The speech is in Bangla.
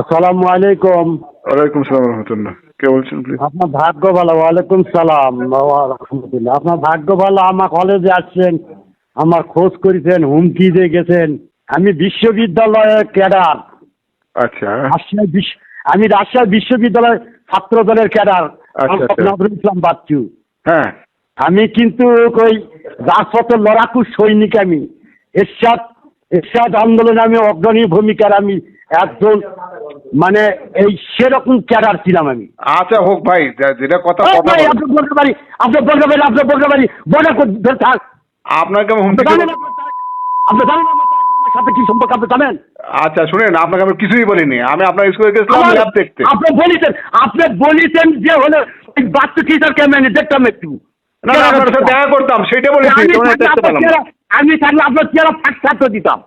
আসসালামু আলাইকুম। ওয়ালাইকুম সালাম রহমতুল্লাহ। কে বলছেন প্লিজ আপনার ভাগ্য ভালো ওয়ালাইকুম সালাম। রাহমাতুল্লাহ আপনার ভাগ্য ভালো আমার কলেজে আসছেন আমার খোঁজ করেছেন হুমকি দিয়ে গেছেন। আমি বিশ্ববিদ্যালয়ের ক্যাডার। আচ্ছা। রাজশাহী বিশ্ব আমি রাজশাহী বিশ্ববিদ্যালয়ের ছাত্র দলের ক্যাডার। আচ্ছা, আচ্ছা। নজরুল ইসলাম বাচ্চু। হ্যাঁ। আমি কিন্তু ওই রাজপথের লড়াকু সৈনিক আমি। এরশাদ এরশাদ আন্দোলনে আমি অগ্রণী ভূমিকার আমি একজন মানে এই সেরকম ক্যাডার ছিলাম আমি। আচ্ছা হোক ভাই যেটা কথা ও কথা ভাই, বলেন। বলতে পারি আপনার বলতে পারি আপনার বলতে পারি ধরে থাক। আপনাকে আমি হুমকি আপনি জানেন আমার সাথে কি সম্পর্ক আপনি জানেন? আচ্ছা শুনেন আপনাকে আমি কিছুই বলিনি। আমি আপনার স্কুলে গেছিলাম ল্যাব দেখতে। আপনি বলিতেন আপনি বলিতেন যে হলো ওই বাচ্চা টিচার কেমন দেখতাম একটু। না না আপনার সাথে দেখা করতাম সেটা বলেছি আমি থাকলে আপনার চেহারা- আমি ফাঁক থাকতে দিতাম।